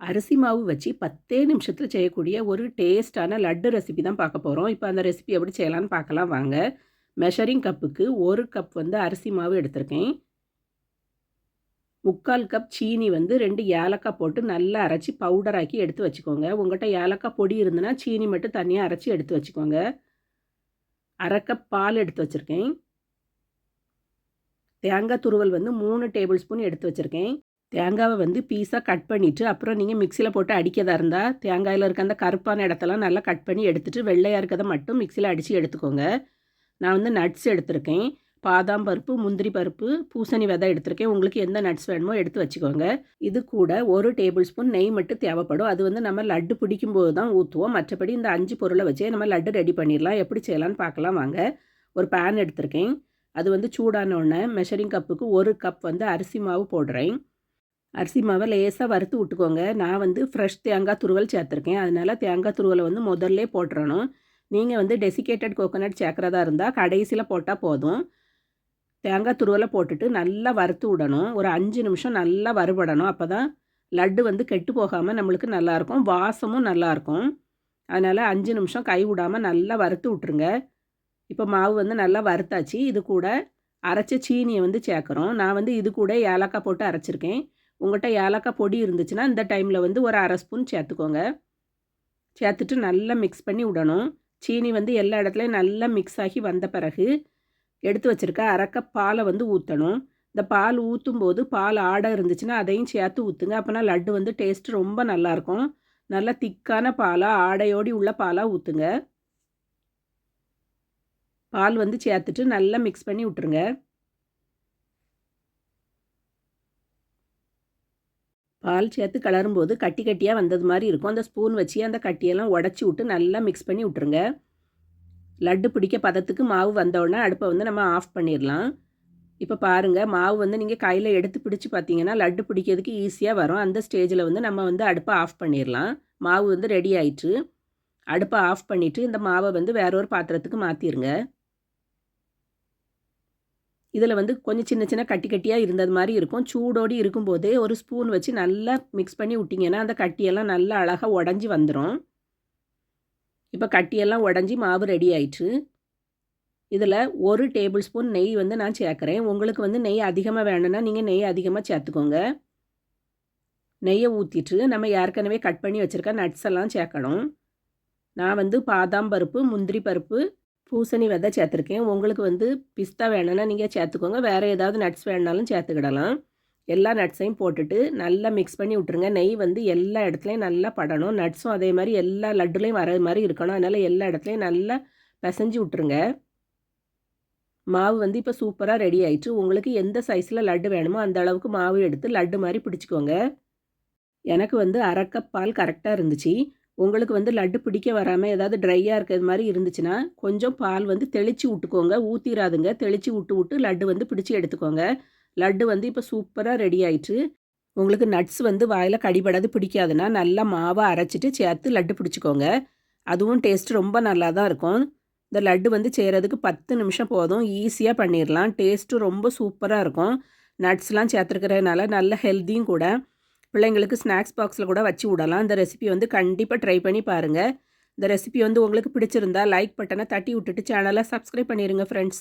அரிசி மாவு வச்சு பத்தே நிமிஷத்தில் செய்யக்கூடிய ஒரு டேஸ்டான லட்டு ரெசிபி தான் பார்க்க போகிறோம் இப்போ அந்த ரெசிபி எப்படி செய்யலான்னு பார்க்கலாம். வாங்க. மெஷரிங் கப்புக்கு ஒரு கப் வந்து அரிசி மாவு எடுத்திருக்கேன். முக்கால் கப் சீனி வந்து ரெண்டு ஏலக்காய் போட்டு நல்லா அரைச்சி பவுடர் ஆக்கி எடுத்து வச்சுக்கோங்க. உங்கள்கிட்ட ஏலக்காய் பொடி இருந்ததுன்னா சீனி மட்டும் தனியாக அரைச்சி எடுத்து வச்சுக்கோங்க. அரை கப் பால் எடுத்து வச்சுருக்கேன். தேங்காய் துருவல் வந்து மூணு டேபிள் ஸ்பூன் எடுத்து வச்சுருக்கேன். தேங்காவை வந்து பீஸாக கட் பண்ணிவிட்டு அப்புறம் நீங்கள் மிக்சியில் போட்டு அடிக்கதாக இருந்தால் தேங்காயில் இருக்க அந்த கருப்பான இடத்தெல்லாம் நல்லா கட் பண்ணி எடுத்துகிட்டு வெள்ளையாக இருக்கிறத மட்டும் மிக்சியில் அடித்து எடுத்துக்கோங்க. நான் வந்து நட்ஸ் எடுத்திருக்கேன். பாதாம் பருப்பு முந்திரி பருப்பு பூசணி விதை எடுத்திருக்கேன். உங்களுக்கு எந்த நட்ஸ் வேணுமோ எடுத்து வச்சுக்கோங்க. இது கூட ஒரு டேபிள் ஸ்பூன் நெய் மட்டும் தேவைப்படும். அது வந்து நம்ம லட்டு பிடிக்கும்போது தான் ஊற்றுவோம் மற்றபடி இந்த அஞ்சு பொருளை வச்சே நம்ம லட்டு ரெடி பண்ணிடலாம். எப்படி செய்யலான்னு பார்க்கலாம் வாங்க. ஒரு பேன் எடுத்திருக்கேன். அது வந்து சூடான உடனே மெஷரிங் கப்புக்கு ஒரு கப் வந்து அரிசி மாவு போடுறேன். அரிசி மாவை லேசாக வறுத்து விட்டுக்கோங்க. நான் வந்து ஃப்ரெஷ் தேங்காய் துருவல் சேர்த்துருக்கேன். அதனால் தேங்காய் துருவலை வந்து முதல்ல போட்டுறணும். நீங்கள் வந்து டெசிகேட்டட் கோகோனட் சேர்க்குறதா இருந்தால் கடைசியில் போட்டால் போதும். தேங்காய் துருவலை போட்டுட்டு நல்லா வறுத்து விடணும். ஒரு அஞ்சு நிமிஷம் நல்லா வறுபடணும். அப்போ தான் லட்டு வந்து கெட்டு போகாமல் நம்மளுக்கு நல்லாயிருக்கும் வாசமும் நல்லாயிருக்கும் அதனால் அஞ்சு நிமிஷம் கை விடாமல் நல்லா வறுத்து விட்ருங்க இப்போ மாவு வந்து நல்லா வறுத்தாச்சு. இது கூட அரைச்ச சீனியை வந்து சேர்க்குறோம். நான் வந்து இது கூட ஏலக்காய் போட்டு அரைச்சிருக்கேன். உங்கள்கிட்ட ஏலக்காய் பொடி இருந்துச்சுன்னா இந்த டைமில் வந்து ஒரு அரை ஸ்பூன் சேர்த்துக்கோங்க. சேர்த்துட்டு நல்லா மிக்ஸ் பண்ணி விடணும். சீனி வந்து எல்லா இடத்துலையும் நல்லா மிக்ஸ் ஆகி வந்த பிறகு எடுத்து வச்சுருக்க அரைக்க பாலை வந்து ஊற்றணும் இந்த பால் ஊற்றும் போது பால் ஆடை இருந்துச்சுன்னா அதையும் சேர்த்து ஊற்றுங்க அப்போனா லட்டு வந்து டேஸ்ட் ரொம்ப நல்லாயிருக்கும். நல்லா திக்கான பாலாக ஆடையோடி உள்ள பாலாக ஊற்றுங்க பால் வந்து சேர்த்துட்டு நல்லா மிக்ஸ் பண்ணி விட்ருங்க பால் சேர்த்து கிளறும்போது கட்டி கட்டியாக வந்தது மாதிரி இருக்கும். அந்த ஸ்பூன் வச்சு அந்த கட்டியெல்லாம் உடச்சி விட்டு நல்லா மிக்ஸ் பண்ணி விட்ருங்க லட்டு பிடிக்க பதத்துக்கு மாவு வந்தோடனே அடுப்பை வந்து நம்ம ஆஃப் பண்ணிடலாம். இப்போ பாருங்கள் மாவு வந்து நீங்கள் கையில் எடுத்து பிடிச்சி பார்த்தீங்கன்னா லட்டு பிடிக்கிறதுக்கு ஈஸியாக வரும். அந்த ஸ்டேஜில் வந்து நம்ம வந்து அடுப்பை ஆஃப் பண்ணிடலாம். மாவு வந்து ரெடி ஆயிட்டு அடுப்பை ஆஃப் பண்ணிவிட்டு இந்த மாவை வந்து வேற ஒரு பாத்திரத்துக்கு மாற்றிடுங்க இதில் வந்து கொஞ்சம் சின்ன சின்ன கட்டி கட்டியாக இருந்தது மாதிரி இருக்கும். சூடோடு இருக்கும்போதே ஒரு ஸ்பூன் வச்சு நல்லா மிக்ஸ் பண்ணி விட்டிங்கன்னா அந்த கட்டியெல்லாம் நல்லா அழகாக உடஞ்சி வந்துடும் இப்போ கட்டியெல்லாம் உடஞ்சி மாவு ரெடி ஆயிடுச்சு இதில் ஒரு டேபிள் ஸ்பூன் நெய் வந்து நான் சேர்க்குறேன். உங்களுக்கு வந்து நெய் அதிகமாக வேணும்னா நீங்கள் நெய் அதிகமாக சேர்த்துக்கோங்க. நெய்யை ஊற்றிட்டு நம்ம ஏற்கனவே கட் பண்ணி வச்சுருக்க நட்ஸ் எல்லாம் சேர்க்கணும். நான் வந்து பாதாம் பருப்பு முந்திரி பருப்பு பூசணி விதை சேர்த்துருக்கேன். உங்களுக்கு வந்து பிஸ்தா வேணும்னா நீங்கள் சேர்த்துக்கோங்க. வேறு ஏதாவது நட்ஸ் வேணுனாலும் சேர்த்துக்கிடலாம். எல்லா நட்ஸையும் போட்டுட்டு நல்லா மிக்ஸ் பண்ணி விட்ருங்க நெய் வந்து எல்லா இடத்துலையும் நல்லா படணும். நட்ஸும் அதே மாதிரி எல்லா லட்டுலையும் வர மாதிரி இருக்கணும். அதனால் எல்லா இடத்துலையும் நல்லா பிசைஞ்சு விட்ருங்க மாவு வந்து இப்போ சூப்பராக ரெடி ஆயிடுச்சு. உங்களுக்கு எந்த சைஸில் லட்டு வேணுமோ அந்த அளவுக்கு மாவு எடுத்து லட்டு மாதிரி பிடிச்சிக்கோங்க. எனக்கு வந்து அரைக்கப் பால் கரெக்டாக இருந்துச்சு. உங்களுக்கு வந்து லட்டு பிடிக்க வராமல் ஏதாவது ட்ரையாக இருக்கிறது மாதிரி இருந்துச்சுன்னா கொஞ்சம் பால் வந்து தெளித்து விட்டுக்கோங்க. ஊற்றிடாதுங்க தெளித்து விட்டு விட்டு லட்டு வந்து பிடிச்சி எடுத்துக்கோங்க. லட்டு வந்து இப்போ சூப்பராக ரெடி ஆயிட்டு உங்களுக்கு நட்ஸ் வந்து வாயில் கடிபடாது பிடிக்காதுன்னா நல்லா மாவை அரைச்சிட்டு சேர்த்து லட்டு பிடிச்சிக்கோங்க. அதுவும் டேஸ்ட் ரொம்ப நல்லா தான் இருக்கும். இந்த லட்டு வந்து செய்கிறதுக்கு பத்து நிமிஷம் போதும். ஈஸியாக பண்ணிடலாம் டேஸ்ட்டும் ரொம்ப சூப்பராக இருக்கும். நட்ஸ்லாம் சேர்த்துருக்கிறதுனால நல்ல ஹெல்த்தியும் கூட. பிள்ளைங்களுக்கு ஸ்நாக்ஸ் பாக்ஸில் கூட வச்சு விடலாம். இந்த ரெசிபி வந்து கண்டிப்பாக ட்ரை பண்ணி பாருங்கள் இந்த ரெசிபி வந்து உங்களுக்கு பிடிச்சிருந்தா லைக் பட்டனை தட்டி விட்டுட்டு சேனலை சப்ஸ்கிரைப் பண்ணிடுங்க ஃப்ரெண்ட்ஸ்